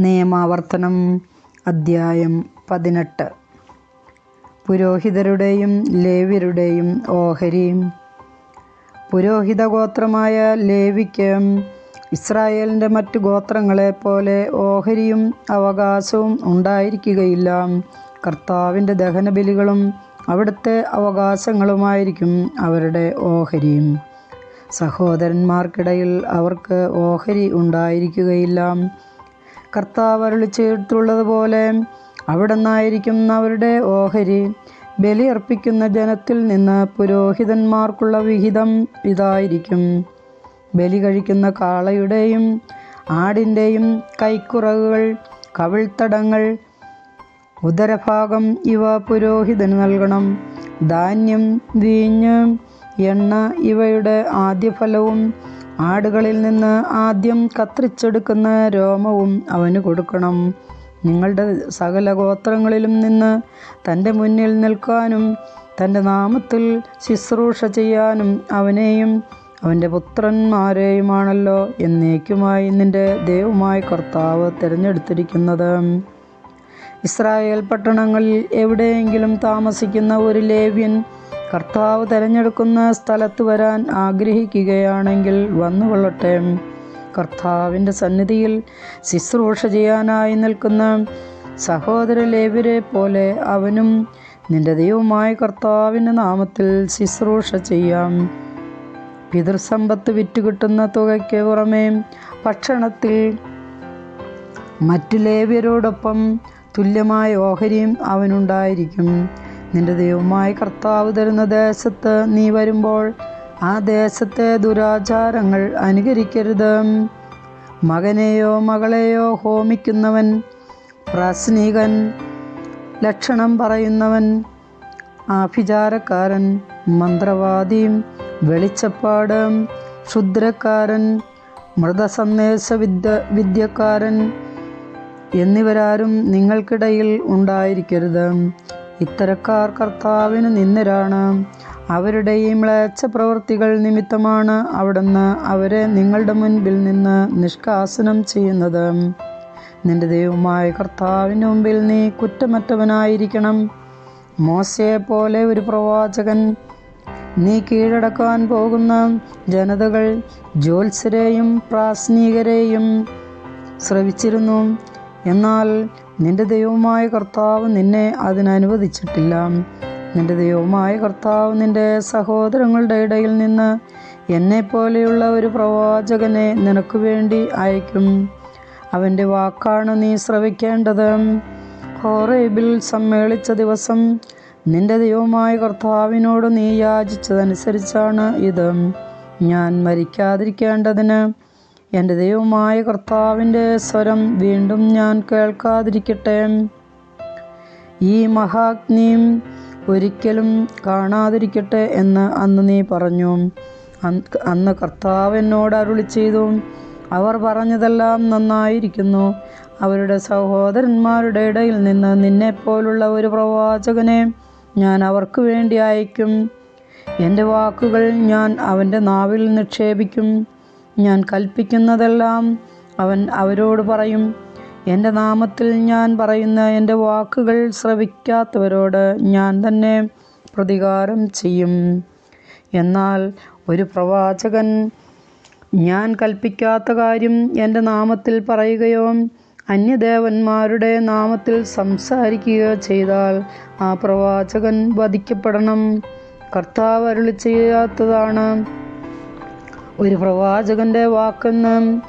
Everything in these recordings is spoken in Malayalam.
നിയമാവർത്തനം അദ്ധ്യായം പതിനെട്ട്. പുരോഹിതരുടെയും ലേവ്യരുടെയും ഓഹരി. പുരോഹിത ഗോത്രമായ ലേവിക്ക് ഇസ്രായേലിന്റെ മറ്റു ഗോത്രങ്ങളെപ്പോലെ ഓഹരിയും അവകാശവും ഉണ്ടായിരിക്കുകയില്ല. കർത്താവിന്റെ ദഹനബലികളും അവിടുത്തെ അവകാശങ്ങളുമായിരിക്കും അവരുടെ ഓഹരിയും സഹോദരന്മാർക്കിടയിൽ അവർക്ക് ഓഹരി ഉണ്ടായിരിക്കുകയില്ല. കർത്താവ് അരുളി ചെയ്തിട്ടുള്ളതുപോലെ അവിടെ നിന്നായിരിക്കും അവരുടെ ഓഹരി. ബലിയർപ്പിക്കുന്ന ജനത്തിൽ നിന്ന് പുരോഹിതന്മാർക്കുള്ള വിഹിതം ഇതായിരിക്കും. ബലി കഴിക്കുന്ന കാളയുടെയും ആടിന്റെയും കൈക്കുറകുകൾ കവിൾത്തടങ്ങൾ ഉദരഭാഗം ഇവ പുരോഹിതന് നൽകണം. ധാന്യം വീഞ്ഞ് എണ്ണ ഇവയുടെ ആദ്യഫലവും ആടുകളിൽ നിന്ന് ആദ്യം കത്രിച്ചെടുക്കുന്ന രോമവും അവന് കൊടുക്കണം. നിങ്ങളുടെ സകല ഗോത്രങ്ങളിലും നിന്ന് തന്റെ മുന്നിൽ നിൽക്കാനും തന്റെ നാമത്തിൽ ശുശ്രൂഷ ചെയ്യാനും അവനെയും അവന്റെ പുത്രന്മാരെയുമാണല്ലോ എന്നേക്കുമായി നിന്റെ ദൈവമായ കർത്താവ് തിരഞ്ഞെടുത്തിരിക്കുന്നത്. ഇസ്രായേൽ പട്ടണങ്ങളിൽ എവിടെയെങ്കിലും താമസിക്കുന്ന ഒരു ലേവ്യൻ കർത്താവ് തിരഞ്ഞെടുക്കുന്ന സ്ഥലത്ത് വരാൻ ആഗ്രഹിക്കുകയാണെങ്കിൽ വന്നുകൊള്ളട്ടെ. കർത്താവിന്റെ സന്നിധിയിൽ ശുശ്രൂഷ ചെയ്യാനായി നിൽക്കുന്ന സഹോദര ലേവ്യരെ പോലെ അവനും നിന്റെ ദൈവമായ കർത്താവിന്റെ നാമത്തിൽ ശുശ്രൂഷ ചെയ്യാം. പിതൃസമ്പത്ത് വിറ്റുകിട്ടുന്ന തുകയ്ക്ക് പുറമേ ഭക്ഷണത്തിൽ മറ്റു ലേവ്യരോടൊപ്പം തുല്യമായ ഓഹരിയും അവനുണ്ടായിരിക്കും. നിന്റെ ദൈവമായി കർത്താവ് തരുന്ന ദേശത്ത് നീ വരുമ്പോൾ ആ ദേശത്തെ ദുരാചാരങ്ങൾ അനുകരിക്കരുത്. മകനെയോ മകളെയോ ഹോമിക്കുന്നവൻ പ്രാസ്നീകൻ ലക്ഷണം പറയുന്നവൻ ആഭിചാരക്കാരൻ മന്ത്രവാദി വെളിച്ചപ്പാട് ക്ഷുദ്രക്കാരൻ മൃതസന്ദേശ വിദ്യ വിദ്യക്കാരൻ എന്നിവരാരും നിങ്ങൾക്കിടയിൽ ഉണ്ടായിരിക്കരുത്. ഇത്തരക്കാർ കർത്താവിന് നിന്നരാണ് അവരുടെ ഈ മ്ലേച്ഛ പ്രവൃത്തികൾ നിമിത്തമാണ് അവിടുന്ന് അവരെ നിങ്ങളുടെ മുൻപിൽ നിന്ന് നിഷ്കാസനം ചെയ്യുന്നത്. നിന്റെ ദൈവമായ കർത്താവിന് മുമ്പിൽ നീ കുറ്റമറ്റവനായിരിക്കണം. മോശയെ പോലെ ഒരു പ്രവാചകൻ നീ കീഴടക്കാൻ പോകുന്ന ജനതകൾ ജ്യോത്സരെയും പ്രാസ്നീകരെയും ശ്രവിച്ചിരുന്നു. എന്നാൽ നിന്റെ ദൈവമായ കർത്താവ് നിന്നെ അതിനനുവദിച്ചിട്ടില്ല. നിന്റെ ദൈവമായ കർത്താവ് നിന്റെ സഹോദരങ്ങളുടെ ഇടയിൽ നിന്ന് എന്നെപ്പോലെയുള്ള ഒരു പ്രവാചകനെ നിനക്ക് വേണ്ടി അയക്കും. അവന്റെ വാക്കാണ് നീ ശ്രവിക്കേണ്ടത്. ഹോറേബിൽ സമ്മേളിച്ച ദിവസം നിന്റെ ദൈവമായ കർത്താവിനോട് നീ യാചിച്ചതനുസരിച്ചാണ് ഇത്. ഞാൻ മരിക്കാതിരിക്കേണ്ടതിന് എന്റെ ദൈവമായ കർത്താവിന്റെ സ്വരം വീണ്ടും ഞാൻ കേൾക്കാതിരിക്കട്ടെ. ഈ മഹാഗ്നിയും ഒരിക്കലും കാണാതിരിക്കട്ടെ എന്ന് അന്ന് നീ പറഞ്ഞു. അന്ന് കർത്താവ് എന്നോട് അരുളി ചെയ്തു. അവർ പറഞ്ഞതെല്ലാം നന്നായിരിക്കുന്നു. അവരുടെ സഹോദരന്മാരുടെ ഇടയിൽ നിന്ന് നിന്നെപ്പോലുള്ള ഒരു പ്രവാചകനെ ഞാൻ അവർക്ക് വേണ്ടി അയക്കും. എന്റെ വാക്കുകൾ ഞാൻ അവന്റെ നാവിൽ നിക്ഷേപിക്കും. ഞാൻ കൽപ്പിക്കുന്നതെല്ലാം അവൻ അവരോട് പറയും. എന്റെ നാമത്തിൽ ഞാൻ പറയുന്ന എന്റെ വാക്കുകൾ ശ്രവിക്കാത്തവരോട് ഞാൻ തന്നെ പ്രതികാരം ചെയ്യും. എന്നാൽ ഒരു പ്രവാചകൻ ഞാൻ കൽപ്പിക്കാത്ത കാര്യം എന്റെ നാമത്തിൽ പറയുകയോ അന്യദേവന്മാരുടെ നാമത്തിൽ സംസാരിക്കുകയോ ചെയ്താൽ ആ പ്രവാചകൻ വധിക്കപ്പെടണം. കർത്താവ് അരുളി ചെയ്യാത്തതാണ് ഒരു പ്രവാചകന്റെ വാക്കെന്ന്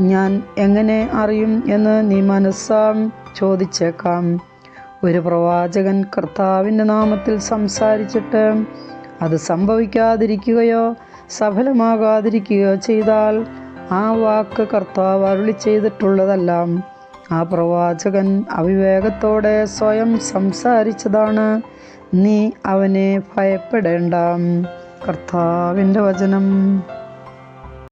ഞാൻ എങ്ങനെ അറിയും എന്ന് നീ മനസ്സാം ചോദിച്ചേക്കാം. ഒരു പ്രവാചകൻ കർത്താവിന്റെ നാമത്തിൽ സംസാരിച്ചിട്ട് അത് സംഭവിക്കാതിരിക്കുകയോ സഫലമാകാതിരിക്കുകയോ ചെയ്താൽ ആ വാക്ക് കർത്താവ് അരുളി ചെയ്തിട്ടുള്ളതല്ല ആ പ്രവാചകൻ അവിവേകത്തോടെ സ്വയം സംസാരിച്ചതാണ്. നീ അവനെ ഭയപ്പെടേണ്ട. കർത്താവിന്റെ വചനം.